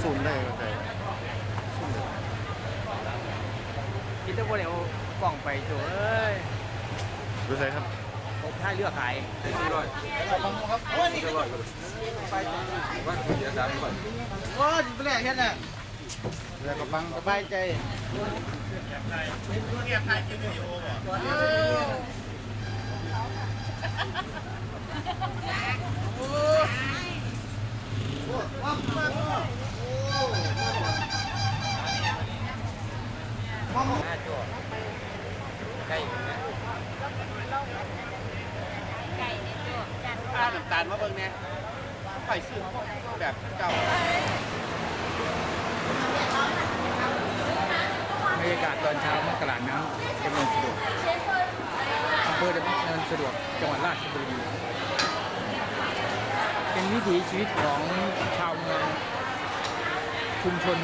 ซูมได้เข้าใจคิดว่าบ่ได้เอากล่องไปโจ้เอ้ยดูใช่ครับผมท้ายเลือกขายว่าเดี๋ยวสามก่อนโอ้ยไปแรกเฮ็ดน่ะแล้วก็ฟังสบายใจ ข้าน้ำตาลมาเบิ่งเนี่ยไข่ซื้อแบบเก่า บรรยากาศตอนเช้ามกราน้ำดำเนินสะดวกอำเภอดำเนินสะดวกจังหวัดราชบุรีเป็นวิถีชีวิตของชาวเมืองชุมชน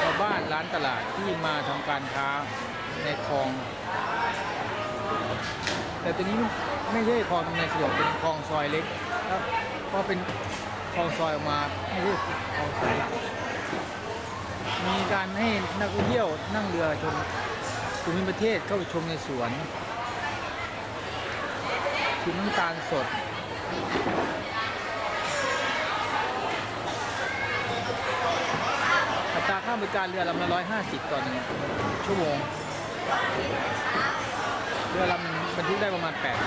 ชาวบ้านร้านตลาดที่มาทำการค้าในคลอง แต่ตัวนี้ไม่ใช่คลองในสะดวกเป็นคลองซอยเล็กครับเพราะเป็นคลองซอยออกมาไม่ใช่คลองซอยหลักมีการให้นักท่องเที่ยวนั่งเรือชม ภูมิประเทศเข้าไปชมในสวนชิมน้ำตาลสดอัตราค่าบริการเรือลำละร้อยห้าสิบต่อหนึ่งชั่วโมง เรือลำบรรทุกได้ประมาณแปด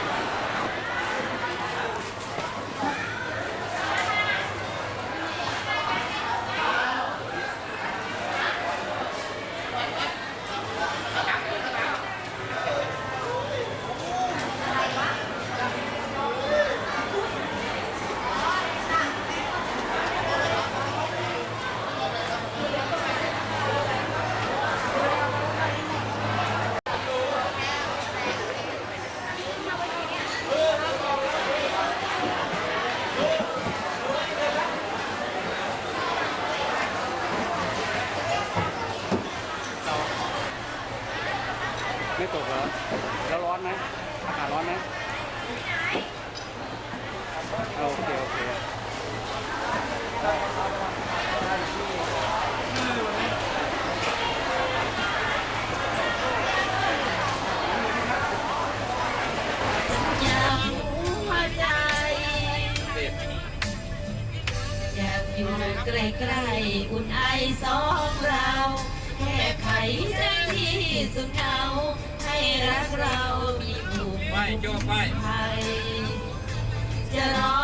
สุดเหงาให้รักเรามีผูกไปโจ้ไปภัยจะรอ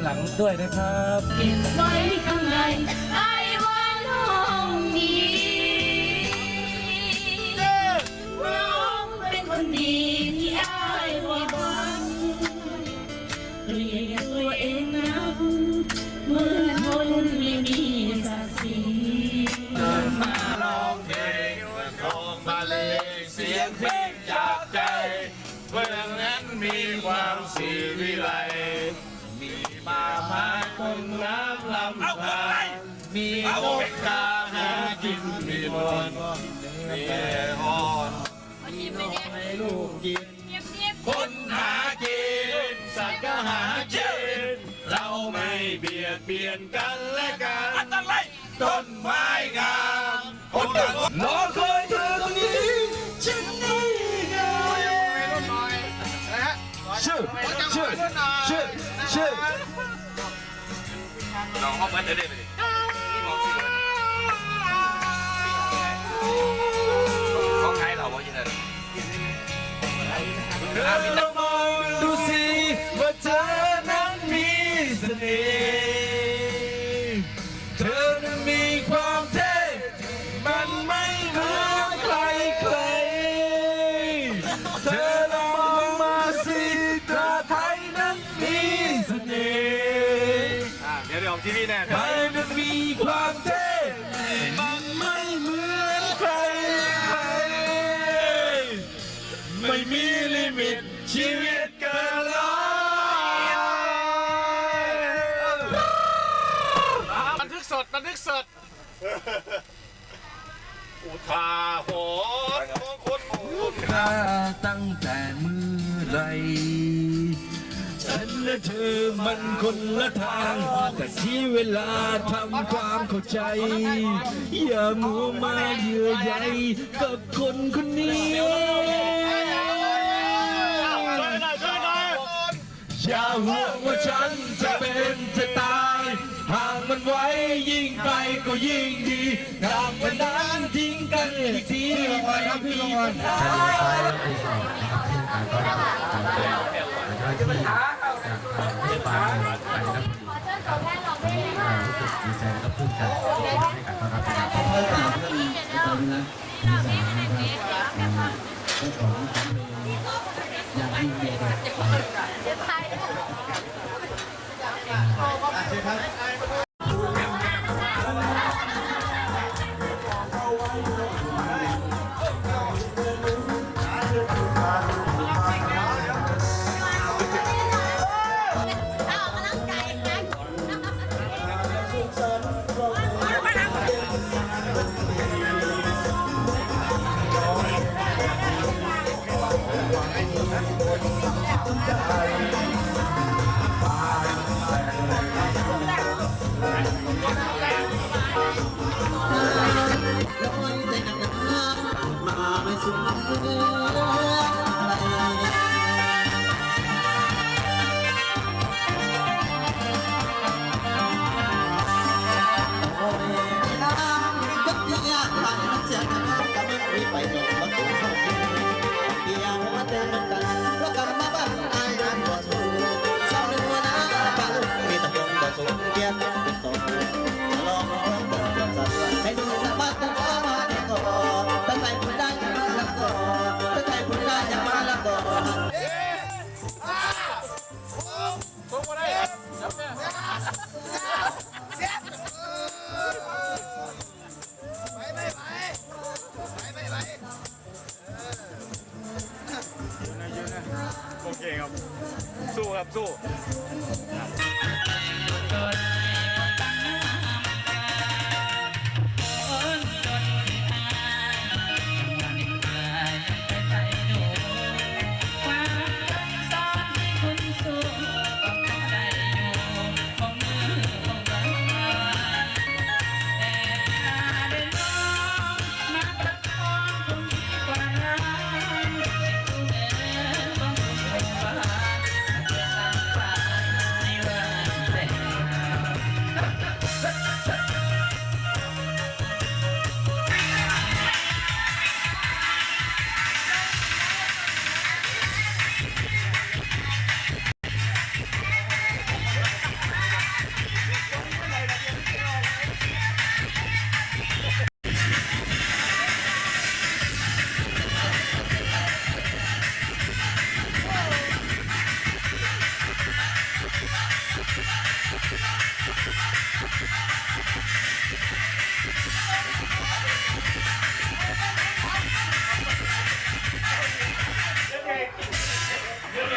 มาถ่ายข้างหลังด้วยนะครับเก็บไว้ข้างในไอ้วันห้องนี้น้องเป็นคนดีที่ไอ้ไว้บังเรียกตัวเองนะเมื่อ มีนกกาหากินมีนวลมีอ่อนมีนกให้ลูกกินคนหากินสัตว์ก็หากินเราไม่เบียดเบียนกันและกันต้นไม้งามคนดังรอคอยเธอตรงนี้ฉันนี่ไงชื่อชื่อชื่อชื่อลองเข้ามาเดี๋ยวเดี๋ยวนี่ม ทีเนี่ยไปมันมีความเท่มันไม่เหมือนใครใคร ไม่มีลิมิตชีวิตเกินร้อยบันทึกสดบันทึกสด อุทาหรณ์ของคนหมู่ค่าตั้งแต่เมื่อไหร ฉันและเธอมันคนละทาง แต่ที่เวลาทำความเข้าใจ อย่ามัวมาเยื่อใยกับคนคนนี้อย่าห่วงว่าฉันจะเป็นจะตายห่างมันไว้ยิ่งไกลก็ยิ่งดีทางมันนั้นทิ้งกันอีกทีไม่มีปัญหา เราที่จะทำรีบาร์มาใส่ดับเบิลยูเสื้อกันแดดเราไม่ได้ใส่รู้สึกดีใจและพุ่งใจให้เด็กนะครับเชิญครับ สู้ค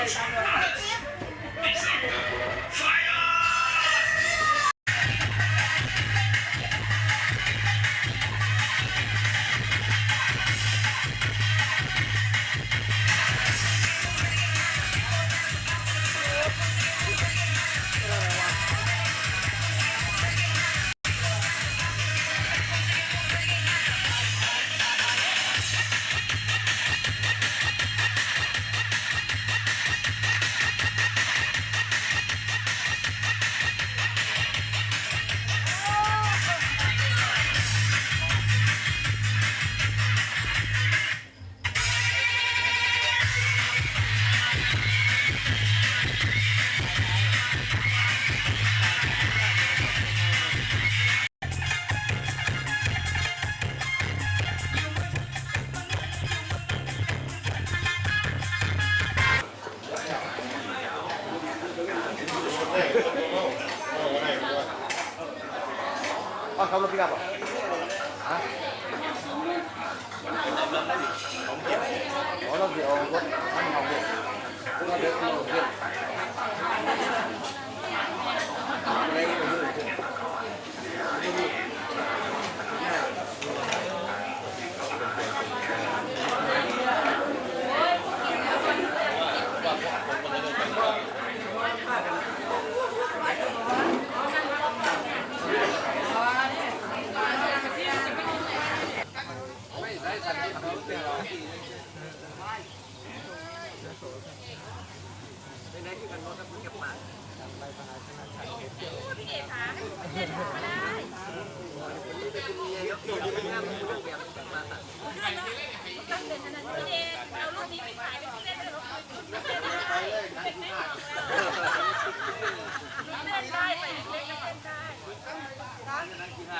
Yes, I know. เอาขับอะฮะอ๋อเราเดี๋ยวเอารถมันเอาเด็กเราเด็กเราเด็ก ได้เราลูกนี้ไม่ตายลูกเดินได้ลูกเดินได้ไปเดินได้ไปเดินได้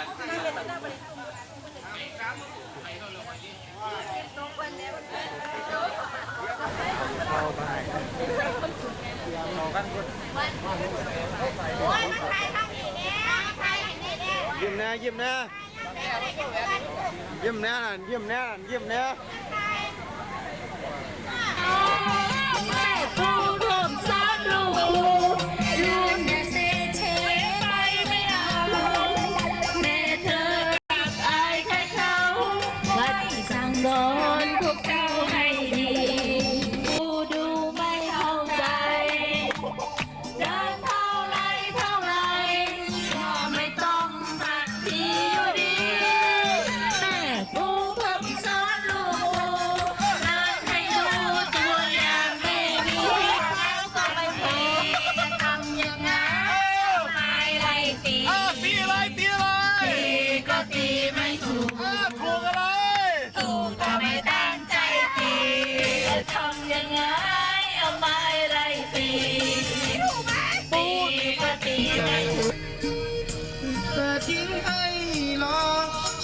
แล้วถ้าเดินต่อไป ยิ้มนะยิ้มนะยิ้มนะนั่นยิ้มนะนั่นยิ้มน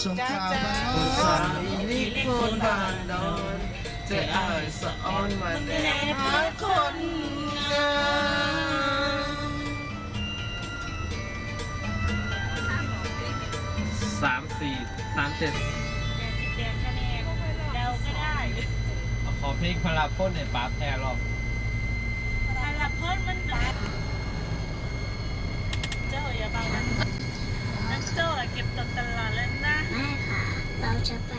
สงครามมันสายลิคนบ้านดอนจะอ่านสะออนมาแน่หาคนงามสามสี่สามเจ็ดขอเพลงพลาพ่นในปาแพรรอบเจ้า